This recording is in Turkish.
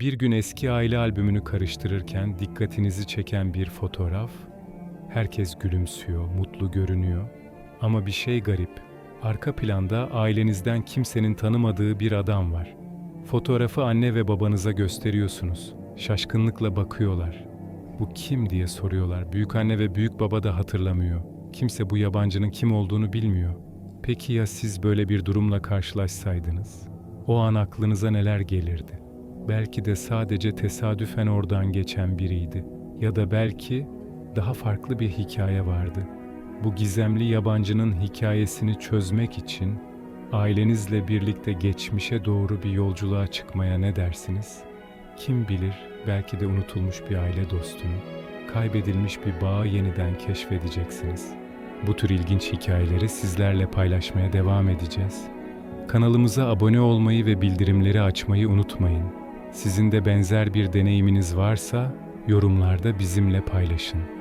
Bir gün eski aile albümünü karıştırırken dikkatinizi çeken bir fotoğraf. Herkes gülümsüyor, mutlu görünüyor. Ama bir şey garip. Arka planda ailenizden kimsenin tanımadığı bir adam var. Fotoğrafı anne ve babanıza gösteriyorsunuz. Şaşkınlıkla bakıyorlar. Bu kim diye soruyorlar. Büyük anne ve büyük baba da hatırlamıyor. Kimse bu yabancının kim olduğunu bilmiyor. Peki ya siz böyle bir durumla karşılaşsaydınız? O an aklınıza neler gelirdi? Belki de sadece tesadüfen oradan geçen biriydi. Ya da belki daha farklı bir hikaye vardı. Bu gizemli yabancının hikayesini çözmek için ailenizle birlikte geçmişe doğru bir yolculuğa çıkmaya ne dersiniz? Kim bilir belki de unutulmuş bir aile dostunu, kaybedilmiş bir bağı yeniden keşfedeceksiniz. Bu tür ilginç hikayeleri sizlerle paylaşmaya devam edeceğiz. Kanalımıza abone olmayı ve bildirimleri açmayı unutmayın. Sizin de benzer bir deneyiminiz varsa yorumlarda bizimle paylaşın.